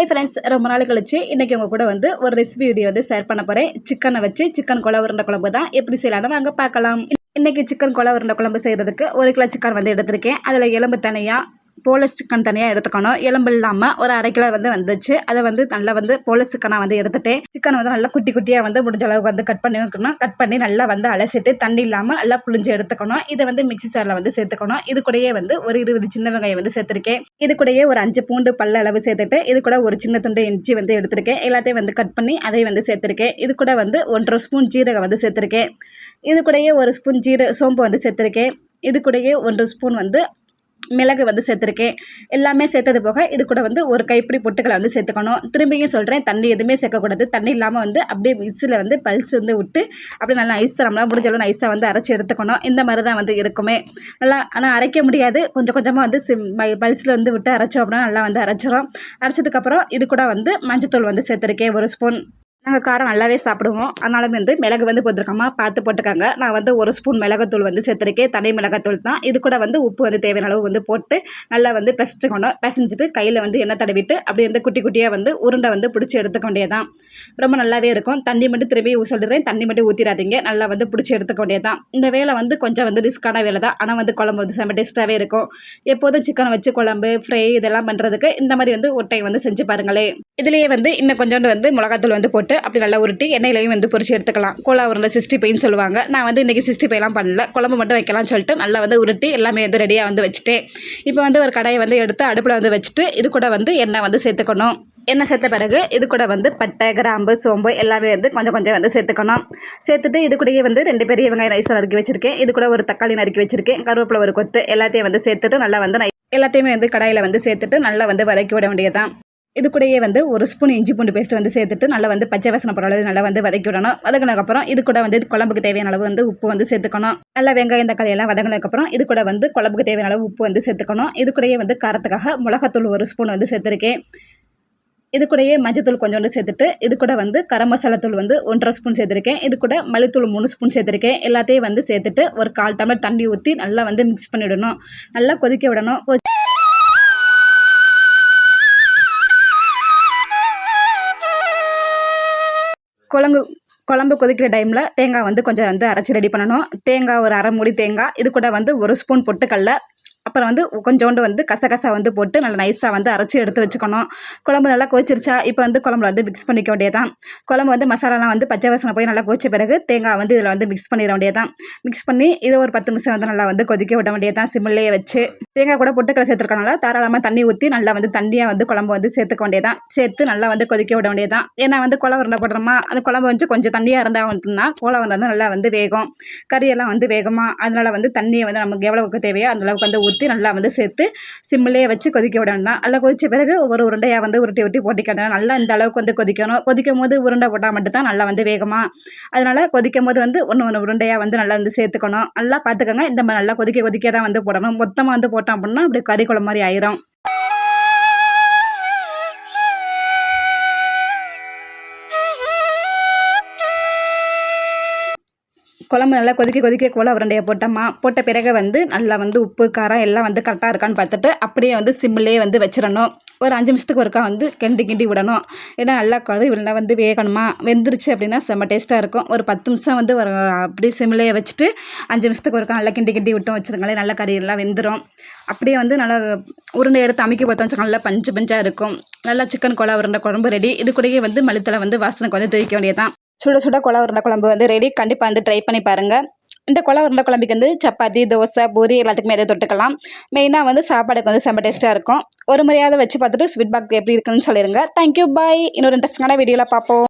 Hi friends ரொம்ப நாள் கழிச்சு இன்றைக்கி உங்கள் கூட வந்து ஒரு ரெசிபி வீடியோ வந்து ஷேர் பண்ண போகிறேன் சிக்கனை வச்சு சிக்கன் குழம்பு உருண்டை குழம்பு தான். எப்படி செய்யலாம்னு வாங்க பார்க்கலாம். இன்றைக்கி சிக்கன் குழம்பு உருண்டை குழம்பு செய்கிறதுக்கு ஒரு கிலோ சிக்கன் வந்து எடுத்திருக்கேன். அதில் எலும்பு தனியாக போலஸ் சிக்கன் தனியாக எடுத்துக்கணும். எலும்பு இல்லாமல் ஒரு அரை கிலோ வந்து வந்துச்சு. அதை வந்து நல்லா வந்து போலஸ் சிக்கனாக வந்து எடுத்துட்டேன் சிக்கன் வந்து நல்லா குட்டி குட்டியாக வந்து முடிஞ்ச அளவுக்கு வந்து கட் பண்ணி வைக்கணும். கட் பண்ணி நல்லா வந்து அலசிட்டு தண்ணி இல்லாமல் நல்லா புளிஞ்சு எடுத்துக்கணும். இதை வந்து மிக்சி சாரில் வந்து சேர்த்துக்கணும். இது கூடயே வந்து ஒரு இருபது சின்ன வெங்காயம் வந்து சேர்த்துருக்கேன். இது கூடயே ஒரு அஞ்சு பூண்டு பல்ல அளவு சேர்த்துட்டு இது கூட ஒரு சின்ன துண்டு இஞ்சி வந்து எடுத்திருக்கேன். எல்லாத்தையும் வந்து கட் பண்ணி அதை வந்து சேர்த்துருக்கேன். இது கூட வந்து ஒன்றரை ஸ்பூன் ஜீரகம் வந்து சேர்த்துருக்கேன். இது கூடயே ஒரு ஸ்பூன் ஜீர சோம்பு வந்து சேர்த்துருக்கேன். இது கூடயே ஒன்றரை ஸ்பூன் வந்து மிளகு வந்து சேர்த்துருக்கேன். எல்லாமே சேர்த்தது போக இது கூட வந்து ஒரு கைப்பிடி பொட்டுக்களை வந்து சேர்த்துக்கணும். திரும்பியும் சொல்கிறேன் தண்ணி எதுவுமே சேர்க்கக்கூடாது. தண்ணி இல்லாமல் வந்து அப்படியே மிக்சியில் வந்து பல்ஸ் வந்து விட்டு அப்படியே நல்லா ஐஸ் நம்மளால் முடிஞ்ச அளவு ஐஸாக வந்து அரைச்சி எடுத்துக்கணும். இந்த மாதிரி தான் வந்து இருக்குமே. நல்லா ஆனால் அரைக்க முடியாது. கொஞ்சம் கொஞ்சமாக வந்து சிம் பல்ஸில் வந்து விட்டு அரைச்சோம் அப்படின்னா நல்லா வந்து அரைச்சிரும். அரைச்சதுக்கப்புறம் இது கூட வந்து மஞ்சத்தூள் வந்து சேர்த்துருக்கேன். ஒரு ஸ்பூன் நாங்கள் காரம் நல்லாவே சாப்பிடுவோம். அதனால வந்து மிளகு வந்து போட்டிருக்கோமா பார்த்து போட்டுக்காங்க. நான் வந்து ஒரு ஸ்பூன் மிளகாத்தூள் வந்து சேர்த்துருக்கேன். தனி மிளகாத்தூள் தான். இது கூட வந்து உப்பு வந்து தேவையான அளவு வந்து போட்டு நல்லா வந்து பிசைச்சுக்கணும் பிசைஞ்சிட்டு கையில் வந்து எண்ணெய் தடவிட்டு அப்படி வந்து குட்டி குட்டியாக வந்து உருண்டை வந்து பிடிச்சி எடுத்துக்க வேண்டியதான் ரொம்ப நல்லாவே இருக்கும். தண்ணி மட்டும் திரும்பி சொல்லிடுறேன். தண்ணி மட்டும் ஊற்றிடாதீங்க நல்லா வந்து பிடிச்சி எடுத்துக்க வேண்டியதான் இந்த வேலை வந்து கொஞ்சம் வந்து ரிஸ்க்கான வேலை தான். ஆனால் வந்து குழம்பு வந்து செம்ம டேஸ்ட்டாகவே இருக்கும். எப்போதும் சிக்கனை வச்சு குழம்பு ஃப்ரை இதெல்லாம் பண்ணுறதுக்கு இந்த மாதிரி வந்து ஒட்டையை வந்து செஞ்சு பாருங்களேன். இதுலேயே வந்து இன்னும் கொஞ்சோண்டு வந்து மிளகாத்தூள் வந்து போட்டு போட்டு அப்படி நல்லா உருட்டி எண்ணெயிலையும் வந்து பொறிச்சு எடுத்துக்கலாம். கோலா உருண்டை சிக்ஸ்டி பைன்னு சொல்லுவாங்க. நான் வந்து இன்றைக்கி சிக்ஸ்டி பைலாம் பண்ணல. குழம்பு மட்டும் வைக்கலாம்னு சொல்லிட்டு நல்லா வந்து உருட்டி எல்லாமே வந்து ரெடியாக வந்து வச்சுட்டேன். இப்போ வந்து ஒரு கடையை வந்து எடுத்து அடுப்பில் வந்து வச்சுட்டு இது கூட வந்து எண்ணெய் வந்து சேர்த்துக்கணும். எண்ணெய் சேர்த்த பிறகு இது கூட வந்து பட்டை கிராம்பு சோம்பு எல்லாமே வந்து கொஞ்சம் கொஞ்சம் வந்து சேர்த்துக்கணும். சேர்த்துட்டு இது கூடயே வந்து ரெண்டு பெரிய வெங்காயம் ரைஸ் நறுக்கி வச்சுருக்கேன். இது கூட ஒரு தக்காளி நறுக்கி வச்சுருக்கேன். கருவேப்பிலை ஒரு கொத்து எல்லாத்தையும் வந்து சேர்த்துட்டு நல்லா வந்து எல்லாத்தையுமே வந்து கடாயில் வந்து சேர்த்துட்டு நல்லா வந்து வதக்கி விட வேண்டியதான் இது கூடயே வந்து ஒரு ஸ்பூன் இஞ்சி பூண்டு பேஸ்ட் வந்து சேர்த்துட்டு நல்லா வந்து பச்சை வாசனை போகிற அளவு நல்லா வந்து வதக்கி விடணும். வதங்கினதுக்கப்புறம் இது கூட வந்து குழம்புக்கு தேவையான அளவு வந்து உப்பு வந்து சேர்த்துக்கணும். நல்லா வெங்காயம் தக்காளி எல்லாம் வதங்கினதுக்கப்புறம் இது கூட வந்து குழம்புக்கு தேவையான அளவு உப்பு வந்து சேர்த்துக்கணும். இது கூடயே வந்து காரத்துக்காக மிளகாத்தூள் ஒரு ஸ்பூன் வந்து சேர்த்துருக்கேன். இது கூடயே மஞ்சத்தூள் கொஞ்சோண்டு சேர்த்துட்டு இது கூட வந்து கரம் மசாலா தூள் வந்து ஒன்றரை ஸ்பூன் சேர்த்துருக்கேன். இது கூட மல்லித்தூள் மூணு ஸ்பூன் சேர்த்துருக்கேன். எல்லாத்தையும் வந்து சேர்த்துட்டு ஒரு கால் டம்ளர் தண்ணி ஊற்றி நல்லா வந்து மிக்ஸ் பண்ணிவிடணும் நல்லா கொதிக்க விடணும். குழம்பு குழம்பு கொதிக்கிற டைமில் தேங்காய் வந்து கொஞ்சம் வந்து அரைச்சி ரெடி பண்ணணும். தேங்காய் ஒரு அரை மூடி தேங்காய். இது கூட வந்து ஒரு ஸ்பூன் பொட்டுக்கடல அப்புறம் வந்து கொஞ்சோண்டு வந்து கசகசா வந்து போட்டு நல்லா நைஸாக வந்து அரைச்சி எடுத்து வச்சுக்கணும். குழம்பு நல்லா கொதிச்சிருச்சா இப்போ வந்து குழம்புல வந்து மிக்ஸ் பண்ணிக்க வேண்டியதான் குழம்பு வந்து மசாலாலாம் வந்து பச்சை வாசனை போய் நல்லா கொதிச்ச பிறகு தேங்காய் வந்து இதில் வந்து மிக்ஸ் பண்ணிட வேண்டியதான் மிக்ஸ் பண்ணி இதை ஒரு பத்து நிமிஷம் வந்து நல்லா வந்து கொதிக்க விட வேண்டியதான் சிம்மிலேயே வச்சு. தேங்காய் கூட பொட்டுக்கடலை சேர்த்துருக்கனால தாராளமாக தண்ணி ஊற்றி நல்லா வந்து தண்ணியாக வந்து குழம்பு வந்து சேர்த்துக்க வேண்டியதான் சேர்த்து நல்லா வந்து கொதிக்க விட வேண்டியதான் ஏன்னா வந்து குழம்பு உருண்டை போடுறோமா அந்த குழம்பு வந்து கொஞ்சம் தண்ணியாக இருந்தால் வந்துன்னா குழம்பு வந்து நல்லா வந்து வேகும். கறியெல்லாம் வந்து வேகமாக அதனால் வந்து தண்ணியை வந்து நமக்கு எவ்வளவுக்கு தேவையோ அந்தளவுக்கு வந்து ஊற்றி ஊற்றி நல்லா வந்து சேர்த்து சிம்மிலே வச்சு கொதிக்க விடணும் நல்லா கொதித்த பிறகு ஒவ்வொரு உருண்டையாக வந்து உருட்டி உருட்டி போட்டிக்கணும் நல்லா இந்த அளவுக்கு வந்து கொதிக்கணும். கொதிக்கும் போது உருண்டை போட்டால் மட்டும்தான் நல்லா வந்து வேகமாக அதனால் கொதிக்கும் போது வந்து ஒன்று ஒன்று உருண்டையாக வந்து நல்லா வந்து சேர்த்துக்கணும். நல்லா பார்த்துக்கோங்க. இந்த மாதிரி நல்லா கொதிக்க கொதிக்க தான் வந்து போடணும். மொத்தமாக வந்து போட்டோம் அப்படின்னா அப்படியே கறி குழம்பு மாதிரி ஆயிரும். குழம்பு நல்லா கொதிக்க கொதிக்க கோல உருண்டையை போட்டோமா போட்ட பிறகு வந்து நல்லா வந்து உப்பு காரம் எல்லாம் வந்து கரெக்டாக இருக்கான்னு பார்த்துட்டு அப்படியே வந்து சிம்மிலே வந்து வச்சிடணும். ஒரு அஞ்சு நிமிஷத்துக்கு ஒருக்கா வந்து கிண்டி கிண்டி விடணும். ஏன்னா நல்லா கழுவிலாம் வந்து வேகணுமா? வெந்துருச்சு அப்படின்னா செம்ம டேஸ்ட்டாக இருக்கும். ஒரு பத்து நிமிஷம் வந்து ஒரு அப்படியே சிம்மிலே வச்சுட்டு அஞ்சு நிமிஷத்துக்கு ஒருக்கா நல்லா கிண்டி கிண்டி விட்டோம் வச்சுருங்களேன் நல்லா கறியெல்லாம் வெந்துடும் அப்படியே வந்து நல்லா உருண்டை எடுத்து அமைக்க பார்த்தோம் வச்சுக்கோங்க. நல்லா பஞ்சு பஞ்சாக இருக்கும். நல்லா சிக்கன் குழா உருண்டை குழம்பு ரெடி இது கூடயே வந்து மளித்தலை வந்து வாசனைக்கு வந்து துவைக்க வேண்டியதான் சுட சுட கொலை உருண்டை குழம்பு வந்து ரெடி கண்டிப்பாக வந்து ட்ரை பண்ணி பாருங்கள் இந்த கொலை உருண்டை குழம்புக்கு வந்து சப்பாத்தி தோசை பூரி எல்லாத்துக்குமே எதை தொட்டுக்கலாம். மெயினாக வந்து சாப்பாடுக்கு வந்து செம்ம டேஸ்ட்டாக இருக்கும். ஒரு முறையாவது வச்சு பார்த்துட்டு ஸ்வீட் பாக் எப்படி இருக்குன்னு சொல்லிடுங்க தேங்க்யூ பாய் இன்னொரு இன்ட்ரெஸ்டிங்கான வீடியோவில் பார்ப்போம்.